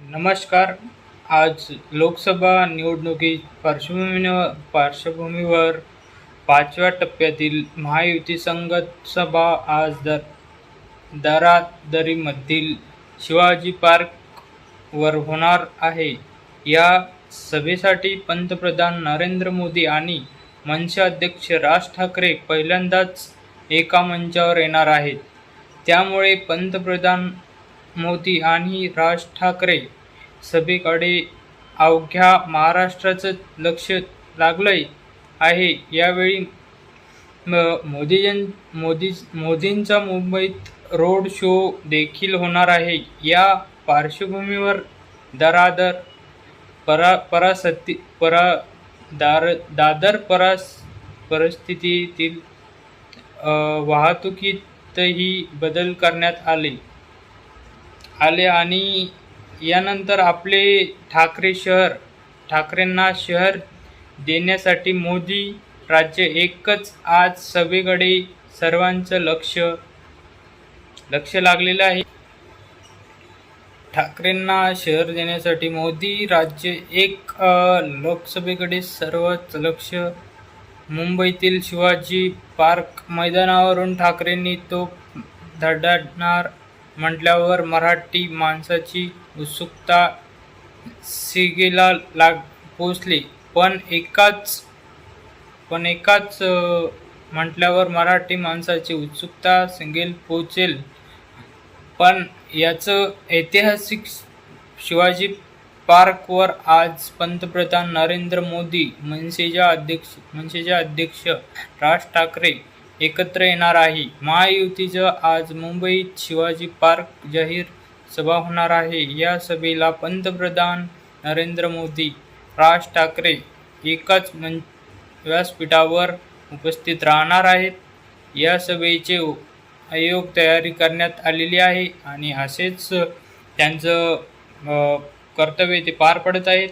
नमस्कार. आज लोकसभा निवडणुकी पार्श्वभूमीवर पार्श्वभूमीवर पाचव्या टप्प्यातील महायुती संगत सभा आज दर दरादरीमधील शिवाजी पार्कवर होणार आहे. या सभेसाठी पंतप्रधान नरेंद्र मोदी आणि मनसे अध्यक्ष राज ठाकरे पहिल्यांदाच एका मंचावर येणार आहेत. त्यामुळे पंतप्रधान मोदी आणि राज ठाकरे सभेकडे अवघ्या महाराष्ट्राचं लक्ष लागलंय आहे. यावेळी म- मोदीजन मोदी मोदींचा मुंबईत रोड शो देखील होणार आहे. या पार्श्वभूमीवर दरादर परा परासती परा दार दादर परास परिस्थितीतील वाहतुकीतही बदल करण्यात आले. आले आणि यानंतर आपले ठाकरे शहर ठाकरेंना शहर देण्यासाठी मोदी राज्य एकच आज सगळीकडे सर्वांचं लक्ष लक्ष लागलेलं आहे. ठाकरेंना शहर देण्यासाठी मोदी राज्य एक लोकसभेकडे सर्वच लक्ष. मुंबईतील शिवाजी पार्क मैदानावरून ठाकरेंनी तो धडाडणार म्हटल्यावर मराठी माणसाची उत्सुकता सिगेला लाग पोचली पण एकाच पण एकाच म्हटल्यावर मराठी माणसाची उत्सुकता सिंगेल पोचेल पण याचं ऐतिहासिक शिवाजी पार्कवर आज पंतप्रधान नरेंद्र मोदी मनसेच्या अध्यक्ष मनसेचे अध्यक्ष राज ठाकरे एकत्र येणार आहे. महायुतीचं आज मुंबईत शिवाजी पार्क जाहीर सभा होणार आहे. या सभेला पंतप्रधान नरेंद्र मोदी राज ठाकरे एकाच मं व्यासपीठावर उपस्थित राहणार आहेत. या सभेचे आयोग तयारी करण्यात आलेली आहे आणि असेच त्यांचं कर्तव्य ते पार पडत आहेत.